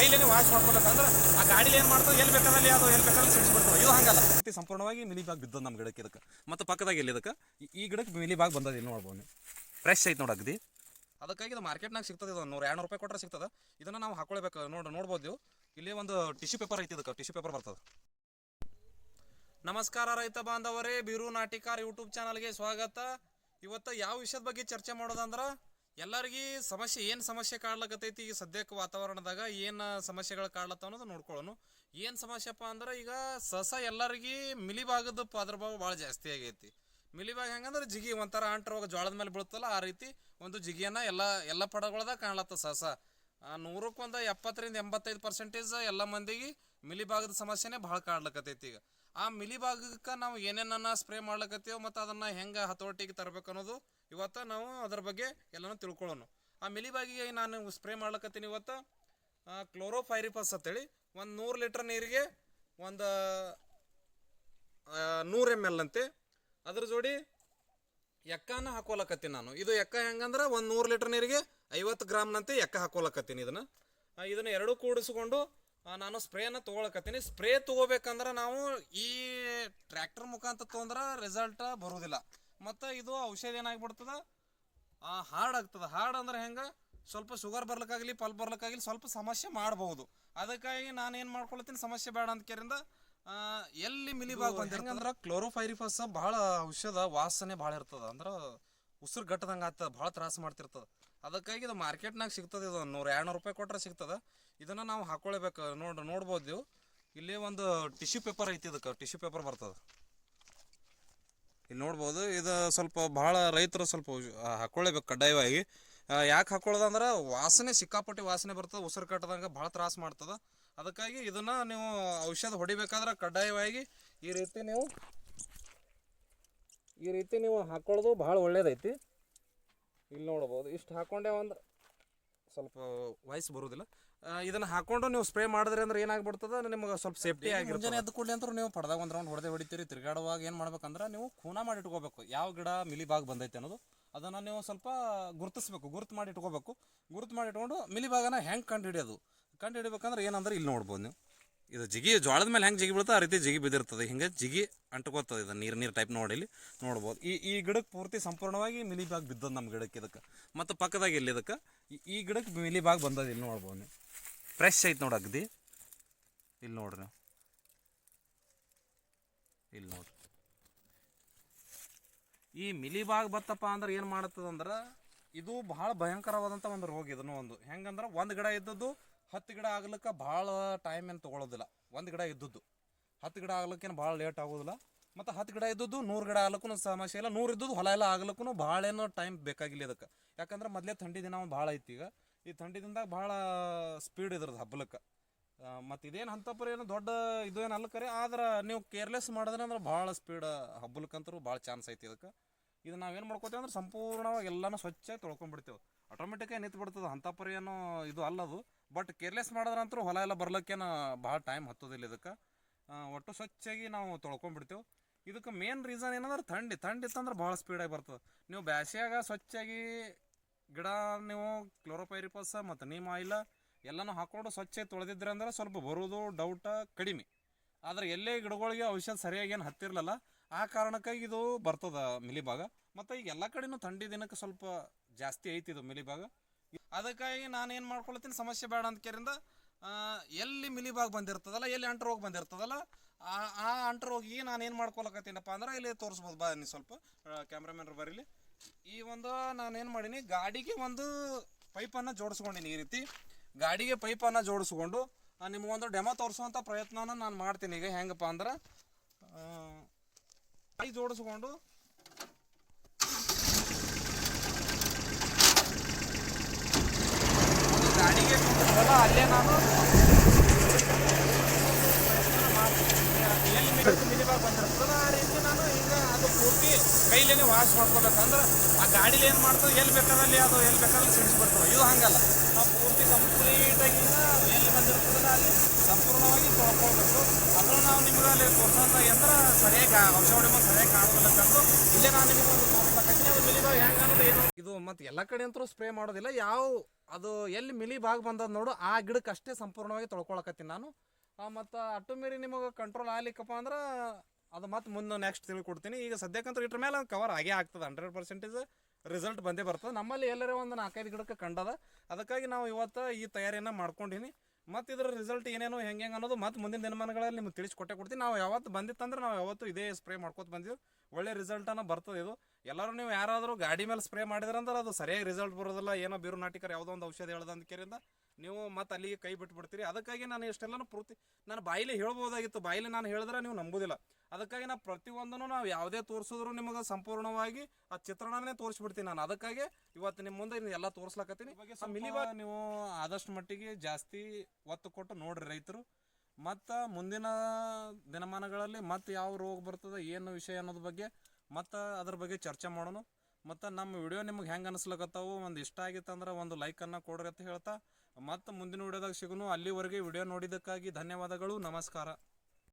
ಕೈಲೇನೆ wash ಮಾಡ್ಕೊಬೇಕಂದ್ರೆ ಆ ಗಾಡಿಲಿ ಏನು ಮಾಡ್ತದೆ? ಎಲ್ಲಿ ಬೇಕಾದಲ್ಲಿ ಅದು ಎಲ್ಲಿ ಬೇಕಾದಲ್ಲಿ ಸಿಡಿಸ್ಬಿಡ್ತವೆ ಇದು ಹಂಗಲ್ಲ. ಸಂಪೂರ್ಣವಾಗಿ ಮಿಲಿ ಬಾಗ್ ಬಿದ್ದದ ನಮ್ಮ ಗಿಡಕ್ಕೆ ಇದಕ್ಕೆ. ಮತ್ತು ಪಕ್ಕದಾಗ ಎಲ್ಲಿ ಇದಕ್ಕೆ? ಈ- ಈ ಗಿಡಕ್ಕೆ ಮಿಲಿಬಾಗ್ ಬಂದದ ಇಲ್ಲಿ ನೋಡ್ಬೋದು ನೀವು? ಫ್ರೆಶ್ ಐತೆ ನೋಡಿ ಅಗದಿ. ಅದಕ್ಕಾಗಿ ಇದು ಮಾರ್ಕೆಟ್ನಾಗ ಸಿಗ್ತದೆ ಇದು. ನೂರ ಎರಡು ರೂಪಾಯಿ ಕೊಟ್ಟರೆ ಸಿಗ್ತದೆ. ಇದನ್ನು ನಾವು ಹಾಕೊಳ್ಬೇಕು. ನೋಡಿ ನೋಡ್ಬೋದು ನೀವು. ಇಲ್ಲಿ ಒಂದು ಟಿಶ್ಯೂ ಪೇಪರ್ ಐತಿ ಇದಕ್ಕೆ. ಟಿಶ್ಯೂ ಪೇಪರ್ ಬರ್ತದೆ. ನಮಸ್ಕಾರ ರೈತ ಬಾಂಧವರೇ. ಬಿರು ನಾಟಿಕಾರ್ ಯೂಟ್ಯೂಬ್ ಚಾನಲ್ಗೆ ಸ್ವಾಗತ. ಇವತ್ತು ಯಾವ ವಿಷಯದ ಬಗ್ಗೆ ಚರ್ಚೆ ಮಾಡೋದಂದ್ರೆ ಎಲ್ಲರಿಗೂ ಸಮಸ್ಯೆ, ಏನು ಸಮಸ್ಯೆ ಕಾಡ್ಲಕತ್ತೈತಿ ಈಗ ಸದ್ಯಕ್ಕೆ ವಾತಾವರಣದಾಗ, ಏನು ಸಮಸ್ಯೆಗಳು ಕಾಡ್ಲತ್ತ ಅನ್ನೋದು ನೋಡ್ಕೊಳ್ಳೋನು. ಏನು ಸಮಸ್ಯೆಪ್ಪ ಅಂದ್ರೆ ಈಗ ಸಸ ಎಲ್ಲರಿಗೆ ಮಿಲಿಬಾಗದ ಪ್ರಾದುರ್ಭಾವ ಭಾಳ ಜಾಸ್ತಿ ಆಗೈತಿ. ಮಿಲಿಬಾಗ ಹೆಂಗಂದ್ರೆ ಜಿಗಿ ಒಂಥರ ಅಂಟ್ರೋಗ ಜೋಳದ ಮೇಲೆ ಬೀಳುತ್ತಲ್ಲ, ಆ ರೀತಿ ಒಂದು ಜಿಗಿಯನ್ನ ಎಲ್ಲ ಎಲ್ಲ ಪಡಗಳದಾಗ ಕಾಣ್ಲತ್ತ ಸಸ. ನೂರಕ್ಕೊಂದು ಎಪ್ಪತ್ತರಿಂದ ಎಂಬತ್ತೈದು ಪರ್ಸೆಂಟೇಜ್ ಎಲ್ಲ ಮಂದಿಗೆ ಮಿಲಿಬಾಗದ ಸಮಸ್ಯೆನೇ ಭಾಳ ಕಾಡ್ಲಕತ್ತೈತಿ ಈಗ. ಆ ಮಿಲಿಬಾಗಕ್ಕೆ ನಾವು ಏನೇನನ್ನ ಸ್ಪ್ರೇ ಮಾಡ್ಲಕತ್ತೀವೋ ಮತ್ತು ಅದನ್ನು ಹೆಂಗೆ ಹತೋಟಿಗೆ ತರಬೇಕು ಅನ್ನೋದು ಇವತ್ತು ನಾವು ಅದ್ರ ಬಗ್ಗೆ ಎಲ್ಲನೂ ತಿಳ್ಕೊಳ್ಳೋಣ ಆ ಮಿಲಿಬಾಗಿಗೆ ನಾನು ಸ್ಪ್ರೇ ಮಾಡ್ಲಕತ್ತೀನಿ ಇವತ್ತು. ಕ್ಲೋರೋಫೈರಿಫಸ್ ಅಂತೇಳಿ ಒಂದು ನೂರು ಲೀಟ್ರ್ ನೀರಿಗೆ ಒಂದು ನೂರು ಎಂ ಎಲ್ ಅಂತೆ. ಅದ್ರ ಜೋಡಿ ಎಕ್ಕನ ಹಾಕೋಲಕತ್ತೀನಿ ನಾನು. ಇದು ಎಕ್ಕ ಹೆಂಗಂದ್ರೆ ಒಂದು ನೂರು ಲೀಟರ್ ನೀರಿಗೆ ಐವತ್ತು ಗ್ರಾಮ್ನಂತೆ ಎಕ್ಕ ಹಾಕೋಲಕತ್ತೀನಿ ಇದನ್ನು. ಇದನ್ನು ಎರಡೂ ಕೂಡಿಸ್ಕೊಂಡು ನಾನು ಸ್ಪ್ರೇನ ತೊಗೊಳಕತ್ತೀನಿ. ಸ್ಪ್ರೇ ತೊಗೋಬೇಕಂದ್ರೆ ನಾವು ಈ ಟ್ರ್ಯಾಕ್ಟರ್ ಮುಖಾಂತರ ತೊಗೊಂಡ್ರೆ ರಿಸಲ್ಟ್ ಬರೋದಿಲ್ಲ. ಮತ್ತು ಇದು ಔಷಧಿ ಏನಾಗ್ಬಿಡ್ತದ? ಹಾರ್ಡ್ ಆಗ್ತದೆ ಹಾರ್ಡ್ ಅಂದ್ರೆ ಹೆಂಗೆ? ಸ್ವಲ್ಪ ಶುಗರ್ ಬರ್ಲಿಕ್ಕಾಗಲಿ ಪಲ್ ಬರ್ಲಿಕ್ಕಾಗಲಿ ಸ್ವಲ್ಪ ಸಮಸ್ಯೆ ಮಾಡಬಹುದು. ಅದಕ್ಕಾಗಿ ನಾನು ಏನು ಮಾಡ್ಕೊಳ್ತೀನಿ ಸಮಸ್ಯೆ ಬೇಡ ಅಂತ ಕೇರಿಂದ ಎಲ್ಲಿ ಎಲ್ಲಿ ಮಿಲಿಬಾಗ್ ಹೆಂಗಂದ್ರೆ ಕ್ಲೋರೋಫೈರಿಫಸ್ ಭಾಳ ಔಷಧ ವಾಸನೆ ಭಾಳ ಇರ್ತದ. ಅಂದ್ರೆ ಉಸಿರು ಗಟ್ಟದಂಗೆ ಆಗ್ತದ ಭಾಳ ತ್ರಾಸ ಮಾಡ್ತಿರ್ತದ. ಅದಕ್ಕಾಗಿ ಇದು ಮಾರ್ಕೆಟ್ನಾಗ ಸಿಗ್ತದೆ ಇದು. ನೂರ ಎರಡ್ನೂರು ರೂಪಾಯಿ ಕೊಟ್ಟರೆ ಸಿಗ್ತದೆ. ಇದನ್ನು ನಾವು ಹಾಕೊಳ್ಬೇಕು. ನೋಡಿ ನೋಡ್ಬೋದು ಇಲ್ಲಿ ಒಂದು ಟಿಶ್ಯೂ ಪೇಪರ್ ಐತಿ ಇದಕ್ಕೆ. ಟಿಶ್ಯೂ ಪೇಪರ್ ಬರ್ತದೆ. ಇಲ್ಲಿ ನೋಡ್ಬೋದು, ಇದು ಸ್ವಲ್ಪ ಭಾಳ ರೈತರು ಸ್ವಲ್ಪ ಹಾಕೊಳ್ಳೇಬೇಕು ಕಡ್ಡಾಯವಾಗಿ. ಯಾಕೆ ಹಾಕೊಳ್ಳೋದಂದ್ರೆ ವಾಸನೆ, ಸಿಕ್ಕಾಪಟ್ಟಿ ವಾಸನೆ ಬರ್ತದೆ, ಉಸಿರು ಕಟ್ಟದಂಗೆ ಭಾಳ ತ್ರಾಸ ಮಾಡ್ತದೆ. ಅದಕ್ಕಾಗಿ ಇದನ್ನು ನೀವು ಔಷಧ ಹೊಡಿಬೇಕಾದ್ರೆ ಕಡ್ಡಾಯವಾಗಿ ಈ ರೀತಿ ನೀವು, ಈ ರೀತಿ ನೀವು ಹಾಕೊಳ್ಳೋದು ಭಾಳ ಒಳ್ಳೇದೈತಿ. ಇಲ್ಲಿ ನೋಡ್ಬೋದು, ಇಷ್ಟು ಹಾಕೊಂಡೆ ಒಂದು ಸ್ವಲ್ಪ ವಾಯ್ಸ್ ಬರೋದಿಲ್ಲ. ಇದನ್ನು ಹಾಕೊಂಡು ನೀವು ಸ್ಪ್ರೇ ಮಾಡಿದ್ರೆ ಅಂದ್ರೆ ಏನಾಗ್ಬಿಡ್ತದ? ನಿಮ್ಗೆ ಸ್ವಲ್ಪ ಸೇಫ್ಟಿ ಆಗಿರುತ್ತೆ ಮುಂಜಾನೆ ಎದ್ದು ಕೂಡಲಿ ಅಂತ ನೀವು ಪಡೆದಾಗ ಒಂದು ರೌಂಡ್ ಹೊಡೆದೇ ಹೊಡಿತೀರಿ ತಿರ್ಗಾಡುವಾಗ ಏನು ಮಾಡ್ಬೇಕಂದ್ರೆ ನೀವು ಖೂನ ಮಾಡಿ ಇಟ್ಕೋಬೇಕು. ಯಾವ ಗಿಡ ಮಿಲಿಬಾಗ್ ಬಂದೈತೆ ಅನ್ನೋದು. ಅದನ್ನು ನೀವು ಸ್ವಲ್ಪ ಗುರುತಿಸ್ಬೇಕು ಗುರುತು ಮಾಡಿ ಇಟ್ಕೋಬೇಕು. ಗುರುತು ಮಾಡಿ ಇಟ್ಕೊಂಡು ಮಿಲಿಬಾಗನ ಹೆಂಗೆ ಕಂಡು ಹಿಡಿಯೋದು? ಕಂಡು ಹಿಡಿಬೇಕಂದ್ರೆ ಏನಂದ್ರೆ ಇಲ್ಲಿ ನೋಡ್ಬೋದು ನೀವು. ಇದು ಜಿಗಿ ಜೋಳದ ಮೇಲೆ ಹೆಂಗೆ ಜಿಗಿ ಬೀಳ್ತದೆ ಆ ರೀತಿ ಜಿಗಿ ಬಿದ್ದಿರ್ತದೆ. ಹಿಂಗೆ ಜಿಗಿ ಅಂಟ್ಕೋತದೆ ಇದು ನೀರು ನೀರು ಟೈಪ್ ನೋಡಿ ಇಲ್ಲಿ ನೋಡ್ಬೋದು. ಈ ಈ ಗಿಡಕ್ಕೆ ಪೂರ್ತಿ ಸಂಪೂರ್ಣವಾಗಿ ಮಿಲಿಬಾಗ್ ಬಿದ್ದದ ನಮ್ಮ ಗಿಡಕ್ಕೆ ಇದಕ್ಕೆ. ಮತ್ತು ಪಕ್ಕದಾಗ ಇಲ್ಲಿ ಇದಕ್ಕೆ? ಈ- ಈ ಗಿಡಕ್ಕೆ ಮಿಲಿಬಾಗ್ ಬಂದದ ಇಲ್ಲಿ ನೋಡ್ಬೋದು ನೀವು. ಫ್ರೆಶ್ ಐತೆ ನೋಡಿ ಅಗದಿ. ಇಲ್ಲಿ ನೋಡ್ರಿ ನೀವು. ಇಲ್ಲಿ ನೋಡ್ರಿ ಈ ಮಿಲಿಬಾಗ್ ಬತ್ತಪ್ಪ ಅಂದ್ರೆ ಏನು ಮಾಡ್ತದಂದ್ರೆ ಇದು ಭಾಳ ಭಯಂಕರವಾದಂಥ ಒಂದು ರೋಗ ಇದನ್ನು ಒಂದು. ಹೆಂಗಂದ್ರೆ ಒಂದು ಗಿಡ ಇದ್ದದ್ದು ಹತ್ತು ಗಿಡ ಆಗ್ಲಿಕ್ಕೆ ಭಾಳ ಟೈಮ್ ಏನು ತೊಗೊಳೋದಿಲ್ಲ. ಒಂದು ಗಿಡ ಇದ್ದದ್ದು. ಹತ್ತು ಗಿಡ ಆಗ್ಲಿಕ್ಕೇನು ಭಾಳ ಲೇಟ್ ಆಗೋದಿಲ್ಲ. ಮತ್ತು ಹತ್ತು ಗಿಡ ಇದ್ದದ್ದು ನೂರು ಗಿಡ ಆಗ್ಲಿಕ್ಕೂ ಸಮಸ್ಯೆ ಇಲ್ಲ. ನೂರು ಇದ್ದದ್ದು ಹೊಲ ಎಲ್ಲ ಆಗ್ಲಿಕ್ಕೂ ಭಾಳ ಏನು ಟೈಮ್ ಬೇಕಾಗಿಲ್ಲ ಇದಕ್ಕೆ. ಯಾಕಂದ್ರೆ ಮೊದಲೇ ಥಂಡಿ ದಿನ ಭಾಳ ಐತಿ ಈಗ. ಈ ಥಂಡಿ ದಿನದಾಗ ಭಾಳ ಸ್ಪೀಡ್ ಇದ್ರದ್ದು ಹಬ್ಬಲಕ್ಕೆ. ಮತ್ತು ಇದೇನು ಹಂತಪ್ಪರ ಏನು ದೊಡ್ಡ ಇದು ಏನು ಕರೆ ಆದ್ರೆ ನೀವು ಕೇರ್ಲೆಸ್ ಮಾಡಿದ್ರೆ ಅಂದ್ರೆ ಭಾಳ ಸ್ಪೀಡ್ ಹಬ್ಬಲಕ್ಕಂತರೂ ಭಾಳ ಚಾನ್ಸ್ ಐತಿ ಇದಕ್ಕೆ. ಇದು ನಾವೇನು ಮಾಡ್ಕೋತೀವಿ ಅಂದ್ರೆ ಸಂಪೂರ್ಣವಾಗಿ ಎಲ್ಲನೂ ಸ್ವಚ್ಛಾಗಿ ತೊಳ್ಕೊಂಡ್ಬಿಡ್ತೇವೆ ಆಟೋಮೆಟಿಕ್ಕಾಗಿ ನಿಂತು ಬಿಡ್ತದೆ ಹಂತಪ್ಪರ ಏನು ಇದು ಅಲ್ಲದು ಬಟ್ ಕೇರ್ಲೆಸ್ ಮಾಡಿದ್ರಂತರೂ ಹೊಲ ಎಲ್ಲ ಬರ್ಲಿಕ್ಕೇನು ಭಾಳ ಟೈಮ್ ಹತ್ತೋದಿಲ್ಲ ಇದಕ್ಕೆ. ಒಟ್ಟು ಸ್ವಚ್ಛಾಗಿ ನಾವು ತೊಳ್ಕೊಂಡ್ಬಿಡ್ತೇವೆ ಇದಕ್ಕೆ ಮೇನ್ ರೀಸನ್ ಏನಂದ್ರೆ ಥಂಡಿ ಥಂಡಿ ಇತ್ತಂದ್ರೆ ಭಾಳ ಸ್ಪೀಡಾಗಿ ಬರ್ತದೆ. ನೀವು ಬ್ಯಾಸಿಯಾಗ ಸ್ವಚ್ಛಾಗಿ ಗಿಡ ನೀವು ಕ್ಲೋರೋಪೈರಿಪಸ್ ಮತ್ತು ನೀಮ್ ಆಯಿಲ್ ಎಲ್ಲನೂ ಹಾಕೊಂಡು ಸ್ವಚ್ಛ ತೊಳೆದಿದ್ರೆ ಅಂದ್ರೆ ಸ್ವಲ್ಪ ಬರೋದು ಡೌಟ ಕಡಿಮೆ. ಆದ್ರೆ ಎಲ್ಲೇ ಗಿಡಗಳಿಗೆ ಔಷಧ ಸರಿಯಾಗಿ ಏನು ಹತ್ತಿರಲಿಲ್ಲ. ಆ ಕಾರಣಕ್ಕಾಗಿ ಇದು ಬರ್ತದ ಮಿಲಿಬಾಗ ಮತ್ತು ಈಗ ಎಲ್ಲ ಕಡೆನೂ ಥಂಡಿ ದಿನಕ್ಕೆ ಸ್ವಲ್ಪ ಜಾಸ್ತಿ ಐತಿ ಇದು ಮಿಲಿಬಾಗ ಅದಕ್ಕಾಗಿ ನಾನು ಏನು ಮಾಡ್ಕೊಳ್ತೀನಿ, ಸಮಸ್ಯೆ ಬೇಡ ಅಂತ ಕೇರಿಂದ ಎಲ್ಲಿ ಮಿಲಿಭಾಗ ಬಂದಿರ್ತದಲ್ಲ, ಎಲ್ಲಿ ಅಂಟರ್ ರೋಗ ಬಂದಿರ್ತದಲ್ಲ, ಆ ಆ ಅಂಟರ್ ಹೋಗಿ ನಾನು ಏನು ಮಾಡ್ಕೊಳಕತ್ತೀನಪ್ಪ ಅಂದ್ರೆ ಇಲ್ಲಿ ತೋರಿಸ್ಬೋದು. ಬಾ ನೀ ಸ್ವಲ್ಪ ಕ್ಯಾಮ್ರಾಮನ್ರು ಬರೀಲಿ. ಈ ಒಂದು ನಾನೇನು ಮಾಡೀನಿ, ಗಾಡಿಗೆ ಒಂದು ಪೈಪನ್ನು ಜೋಡಿಸ್ಕೊಂಡಿನಿ ಈ ರೀತಿ. ಗಾಡಿಗೆ ಪೈಪನ್ನು ಜೋಡಿಸ್ಕೊಂಡು ನಿಮಗೊಂದು ಡೆಮೋ ತೋರಿಸುವಂಥ ಪ್ರಯತ್ನನ ನಾನು ಮಾಡ್ತೀನಿ ಈಗ ಹೆಂಗಪ್ಪ ಅಂದ್ರೆ ಕೈ ಜೋಡಿಸ್ಕೊಂಡು, ಗಾಡಿಗೆ ಅಲ್ಲೇ ನಾನು ಎಲ್ಲಿ ಮಿಲಿ- ಬಂದಿರ್ತದೆ ಆ ರೀತಿ ನಾನು ಪೂರ್ತಿ ಕೈಲೇನೆ ವಾಶ್ ಮಾಡ್ಕೋಬೇಕಂದ್ರೆ ಆ ಗಾಡಿಲಿ ಏನು ಮಾಡ್ತದೆ, ಎಲ್ಲಿ ಬೇಕಾದಲ್ಲಿ ಅದು, ಎಲ್ಲಿ ಬೇಕಾದಲ್ಲಿ ಸಿಡಿಸ್ಬಿಡ್ತವೆ ಇದು ಹಂಗಲ್ಲ. ನಾವು ಪೂರ್ತಿ ಕಂಪ್ಲೀಟಾಗಿ ಎಲ್ಲಿ ಬಂದಿರ್ತದಲ್ಲ ಅಲ್ಲಿ ಸಂಪೂರ್ಣವಾಗಿ ತೊಳ್ಕೊಳ್ಬೇಕು. ಅದರ ನಾವು ನಿಮ್ಗೆ ಅಲ್ಲಿ ತೋರ್ಸೋಂಥ ಯಂತ್ರ ಸರಿಯಾಗಿ ಔಷಧ ಹೊಡಿಮೋ ಸರಿಯಾಗಿ ಕಾಣೋದಿಲ್ಲ ತಂದು ಇಲ್ಲೇ ನಾನು ನಿಮಗೆ ಒಂದು ತೋರಿಸ್ಬೇಕಂತೀನಿ ಅದು ಹೆಂಗೆ ಅನ್ನೋದು ಏನು. ಇದು ಮತ್ತು ಎಲ್ಲ ಕಡೆ ಅಂತೂ ಸ್ಪ್ರೇ ಮಾಡೋದಿಲ್ಲ. ಯಾವ ಅದು ಎಲ್ಲಿ ಮಿಲಿ ಭಾಗ ಬಂದದ ನೋಡು, ಆ ಗಿಡಕ್ಕೆ ಅಷ್ಟೇ ಸಂಪೂರ್ಣವಾಗಿ ತೊಳ್ಕೊಳಕತ್ತೀನಿ ನಾನು. ಮತ್ತು ಅಟ್ಟು ಮೀರಿ ನಿಮಗೆ ಕಂಟ್ರೋಲ್ ಆಗ್ಲಿಕ್ಕಪ್ಪ ಅಂದ್ರೆ ಅದು ಮತ್ತೆ ಮುಂದೆ ನೆಕ್ಸ್ಟ್ ತಿಳ್ಕೊಡ್ತೀನಿ ಈಗ ಸದ್ಯಕ್ಕಂತೂ ಇಟ್ರ ಮೇಲೆ ಕವರ್ ಆಗೇ ಆಗ್ತದೆ. ಹಂಡ್ರೆಡ್ ಪರ್ಸೆಂಟೇಜ್ ರಿಸಲ್ಟ್ ಬಂದೇ ಬರ್ತದೆ. ನಮ್ಮಲ್ಲಿ ಎಲ್ಲರೇ ಒಂದು ನಾಲ್ಕೈದು ಗಿಡಕ್ಕೆ ಕಂಡದ. ಅದಕ್ಕಾಗಿ ನಾವು ಇವತ್ತು ಈ ತಯಾರಿಯನ್ನು ಮಾಡ್ಕೊಂಡಿನಿ. ಮತ್ತು ಇದ್ರ ರಿಸಲ್ಟ್ ಏನೇನು ಹೆಂಗೆ ಹೆಂಗೆ ಅನ್ನೋದು ಮತ್ತೆ ಮುಂದಿನ ದಿನಮಾನಗಳಲ್ಲಿ ನಿಮ್ಗೆ ತಿಳಿಸ್ಕೊಟ್ಟೆ ಕೊಡ್ತೀನಿ. ನಾವು ಯಾವತ್ತು ಬಂದಿತ್ತಂದ್ರೆ ನಾವು ಯಾವತ್ತು ಇದೇ ಸ್ಪ್ರೇ ಮಾಡ್ಕೊತ ಬಂದಿದ್ದು. ಒಳ್ಳೆ ರಿಸಲ್ಟನ್ನು ಬರ್ತದೆ ಇದು. ಎಲ್ಲರೂ ನೀವು ಯಾರಾದರೂ ಗಾಡಿ ಮೇಲೆ ಸ್ಪ್ರೇ ಮಾಡಿದ್ರಂದ್ರೆ ಅದು ಸರಿಯಾಗಿ ರಿಸಲ್ಟ್ ಬರೋದಿಲ್ಲ. ಏನೋ ಬಿರು ನಾಟಿಕರ್ ಯಾವುದೋ ಒಂದು ಔಷಧಿ ಹೇಳ್ದಂದ್ಕೇರಿಂದ ನೀವು ಮತ್ತೆ ಅಲ್ಲಿಗೆ ಕೈ ಬಿಟ್ಬಿಡ್ತೀರಿ. ಅದಕ್ಕಾಗಿ ನಾನು ಇಷ್ಟೆಲ್ಲನೂ ಪೂರ್ತಿ ನಾನು ಬಾಯಿಲಿ ಹೇಳ್ಬೋದಾಗಿತ್ತು. ಬಾಯಿಲಿ ನಾನು ಹೇಳಿದ್ರೆ ನೀವು ನಂಬೋದಿಲ್ಲ. ಅದಕ್ಕಾಗಿ ನಾವು ಪ್ರತಿಯೊಂದನ್ನು ನಾವು ಯಾವುದೇ ತೋರಿಸಿದ್ರು ನಿಮಗೆ ಸಂಪೂರ್ಣವಾಗಿ ಆ ಚಿತ್ರಣನೇ ತೋರಿಸ್ಬಿಡ್ತೀನಿ ನಾನು. ಅದಕ್ಕಾಗಿ ಇವತ್ತು ನಿಮ್ಮ ಮುಂದೆ ಎಲ್ಲ ತೋರಿಸ್ಲಾಕತ್ತೀನಿ. ನೀವು ಆದಷ್ಟು ಮಟ್ಟಿಗೆ ಜಾಸ್ತಿ ಒತ್ತು ಕೊಟ್ಟು ನೋಡ್ರಿ ರೈತರು. ಮತ್ತು ಮುಂದಿನ ದಿನಮಾನಗಳಲ್ಲಿ ಮತ್ತೆ ಯಾವ ರೋಗ ಬರ್ತದೆ ಏನು ವಿಷಯ ಅನ್ನೋದ್ರ ಬಗ್ಗೆ ಮತ್ತು ಅದ್ರ ಬಗ್ಗೆ ಚರ್ಚೆ ಮಾಡೋಣ. ಮತ್ತು ನಮ್ಮ ವಿಡಿಯೋ ನಿಮ್ಗೆ ಹೆಂಗೆ ಅನಿಸ್ಲಕತ್ತಾವು ಒಂದು ಇಷ್ಟ ಆಗಿತ್ತಂದ್ರೆ ಒಂದು ಲೈಕನ್ನು ಕೊಡ್ರಿ ಅಂತ ಹೇಳ್ತಾ ಮತ್ತು ಮುಂದಿನ ವಿಡಿಯೋದಾಗ ಸಿಗೋನು. ಅಲ್ಲಿವರೆಗೆ ವಿಡಿಯೋ ನೋಡಿದ್ದಕ್ಕಾಗಿ ಧನ್ಯವಾದಗಳು. ನಮಸ್ಕಾರ.